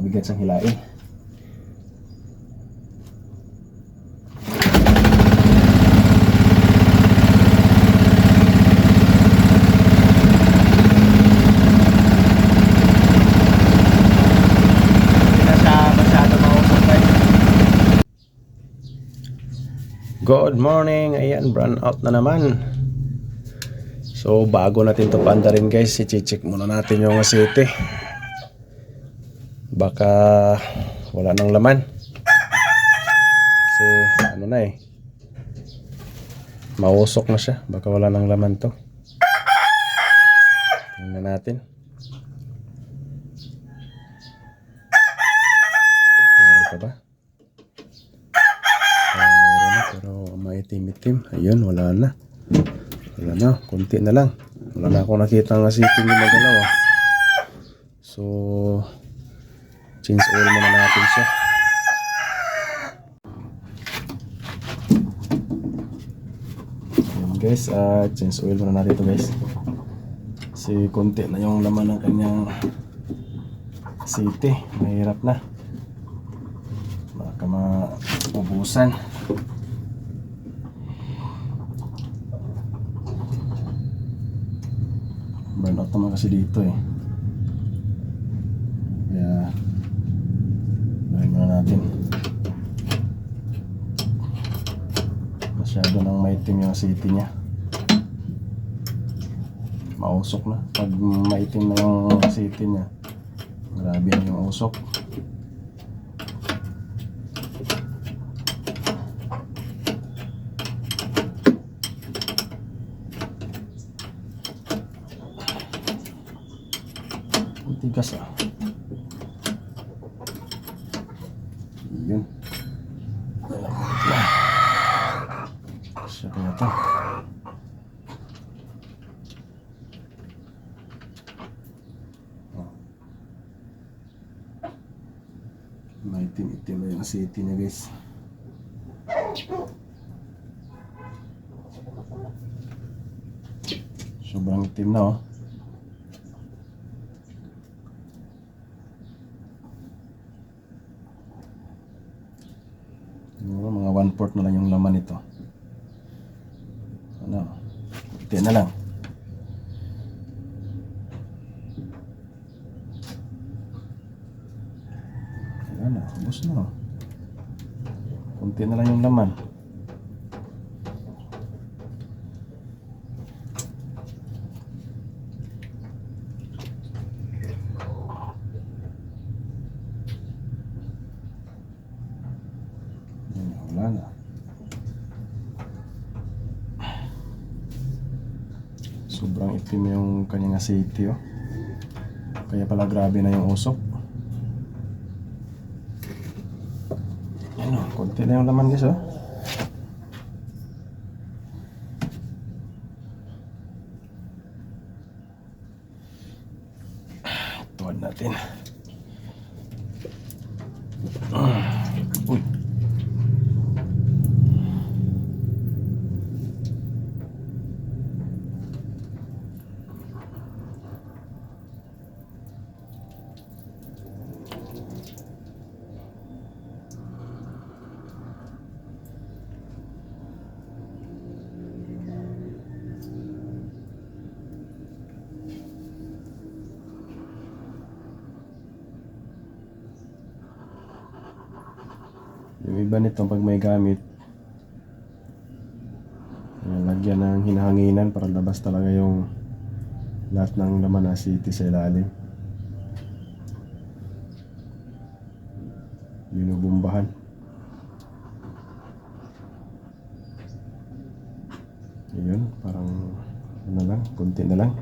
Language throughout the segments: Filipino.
mabigat siyang hilain. Good morning! Ayan, brown out na naman. So, bago natin to panda rin guys, i-check muna natin yung asete. Baka wala nang laman. Kasi, ano na eh. Mausok na siya. Baka wala nang laman to. Tingnan natin. Meron pa ba? Ah, meron na, pero maitim-itim. Ayun, wala na. Wala na, konti na lang. Wala na akong nakita ng asitin yung magalaw. So, change oil muna natin siya. Ayan guys, ah change oil muna natin ito guys. Kasi konti na yung laman ng kanyang city. Mahirap na. Baka maubusan. Burnout naman kasi dito eh. Kaya, gawin muna natin. Masyado nang maitim yung city niya. Mausok na. Pag maitim na yung city niya, grabe yung usok. Ang tigas ah. Yun. Siya kaya to. Oh. Maitim-itim na yung city niya guys. Sobrang itim na oh. Siguro mga one fourth na lang yung laman nito. Ano? Kunti na lang. Wala na. Kunti na lang yung laman. Wala na. Sobrang itim yung kanyang aceite oh. Kaya pala grabe na yung usok. Yan oh, konti na yung laman guys oh. Tuwad natin. Yung iba nito pag may gamit, lagyan ng hinahanginan para labas talaga yung lahat ng laman na city sa ilalim. Binubumbahan. Ayun, parang ano lang, konti na lang.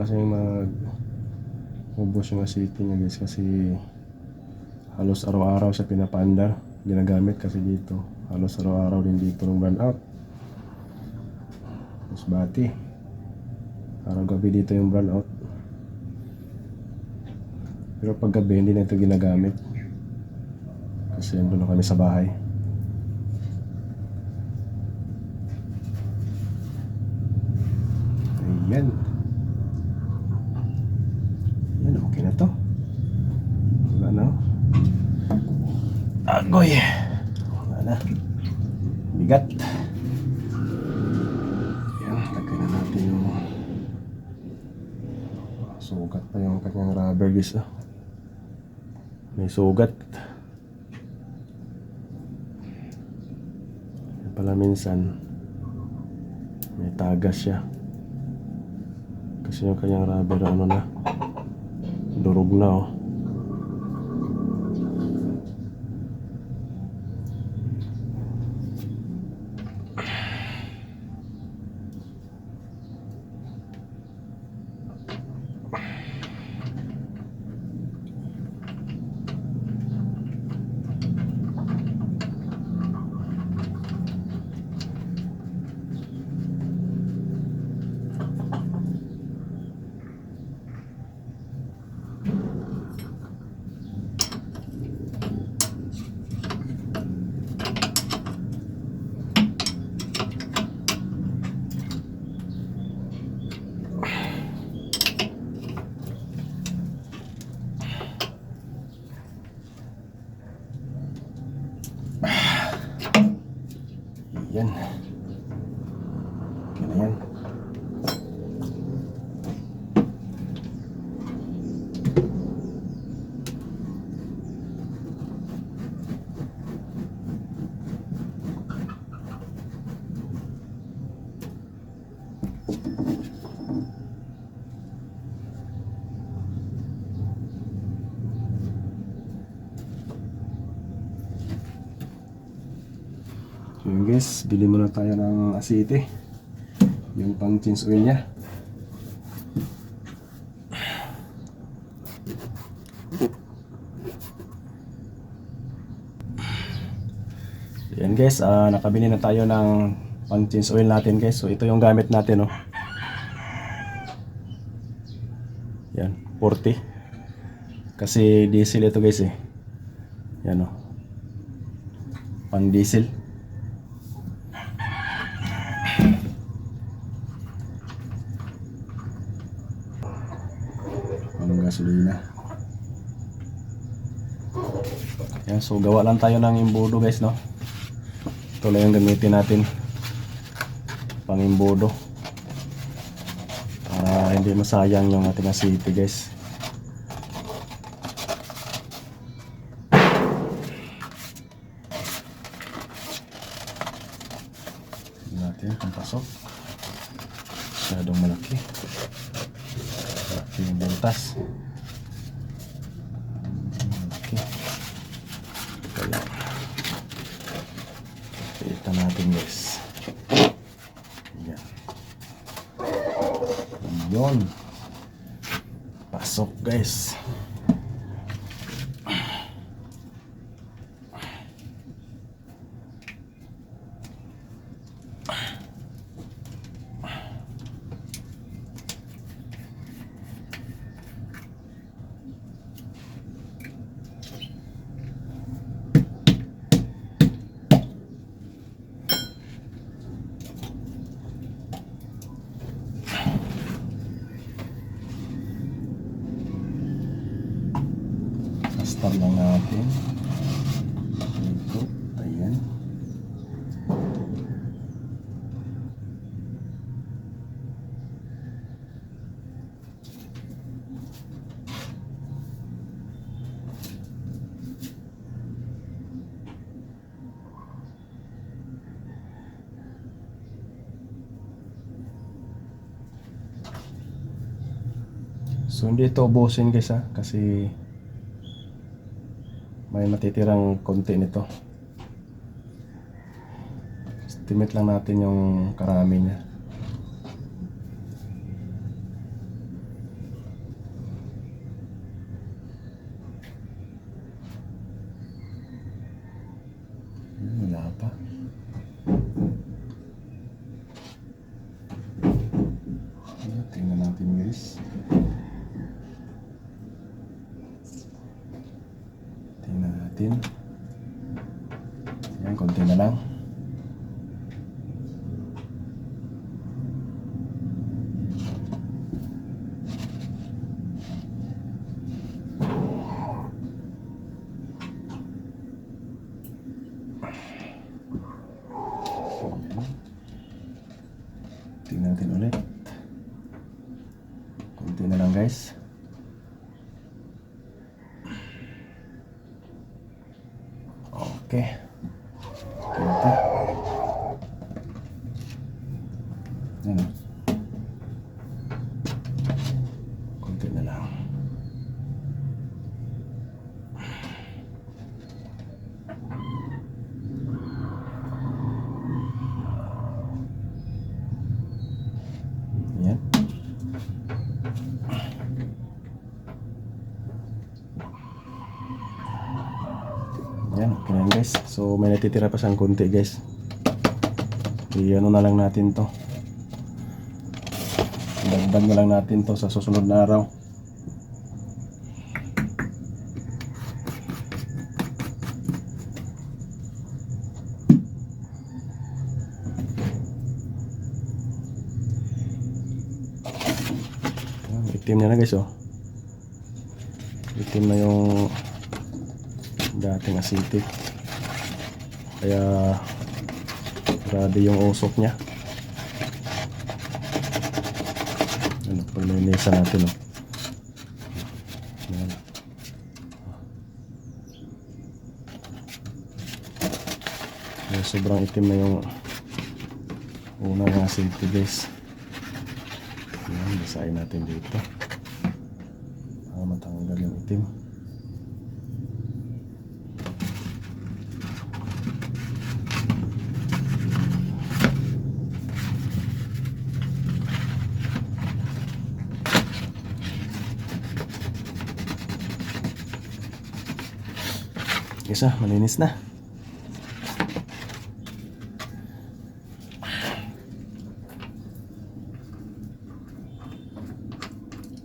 Kasi mag ubos yung acidity niya guys kasi halos araw-araw siya pinapanda ginagamit kasi dito. Halos araw-araw din dito ng burn out. Mas bati. Araw gabi dito yung burn out. Pero pag gabi hindi na ito ginagamit. Kasi andun na kami sa bahay. Yan. Yan, okay na to. Wala na. oh. Agoy. Wala na. Bigat. Yan, lagay na natin yung sugat pa yung kanyang rubber guys. Oh. May sugat. Yan pala minsan may tagas siya. Kasi yung kanyang rubber ano na durog na oh. Yan. Okay na yan. So yun guys, bili muna tayo ng asite. Yung pang change oil niya. Yan guys, ah, nakabili na tayo ng pang change oil natin guys. So ito yung gamit natin oh. Yan, 40. Kasi diesel ito guys eh. Yan oh. Pang diesel. Ang gasolina. Yan, so gawa lang tayo ng imbudo guys, no? Ito lang yung gamitin natin. Pang imbudo. Para hindi masayang yung ating asiti guys. Natin kung pasok. Masyadong malaki. Malaki yung butas. Okay. Teka lang. Kita natin guys. Yan. Yun. Pasok guys. Pastar lang natin. Ito. Ayan. So hindi ito ubusin guys ha kasi may matitirang konti nito. Estimate lang natin yung karami niya. Hmm, Wala pa. Ayan, Tingnan natin guys. Tingnan natin. Ayan, konti na lang. Tingnan natin ulit. Kunti na lang guys. Okay. Kunti. Ano? Kunti na lang. Yan. Yan, okay na yan, guys. So, may natitira pa siyang konti guys. I-ano na lang natin to. Dagdag na lang natin to sa susunod na araw. Ayan, Itim na na guys oh. Itim na yung dating asitik. Kaya grabe yung usok niya. Ano pag nilisa natin oh. Ayan. Ayan, sobrang itim na yung unang asitik guys. Ayan, basahin natin dito. Para matanggal yung itim. Isa, malinis na.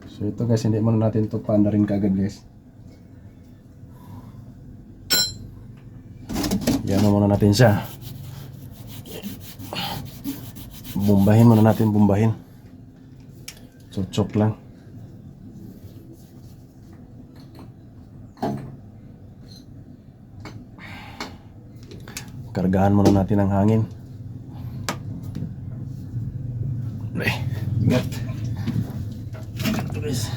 So ito guys, hindi muna natin ito paanda rin kagad guys. Yan muna natin siya. Bumbahin muna natin, bumbahin. Chochok lang. Kargahan muna natin ang hangin. Ay, ingat. Ito guys.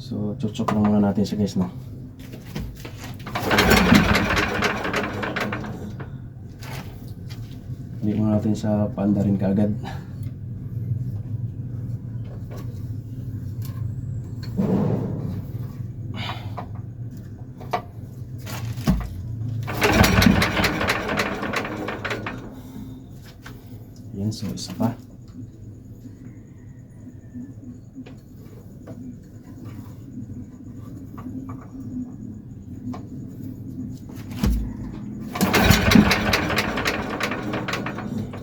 So, chuchok lang muna natin siya guys, no? Hindi muna natin sa panda rin kaagad. Yan, so isa pa.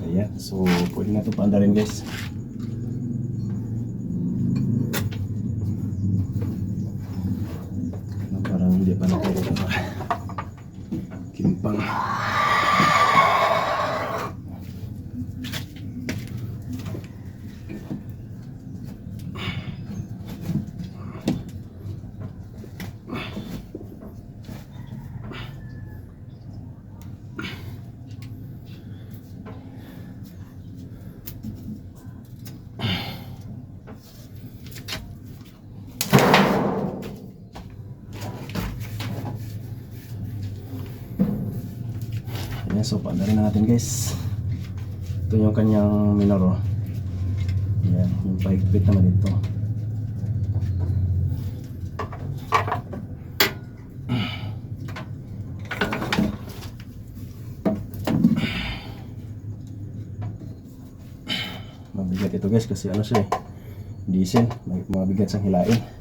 Ayan, so pwede na paanda rin guys. Ano, Parang hindi pa natin Kimpang. Ayan, so paanda rin na natin guys. Ito yung kanyang minoro. Ayan, yung paigpit naman ito. Mabigat ito guys kasi ano siya eh. Diesel, mabigat siyang hilain.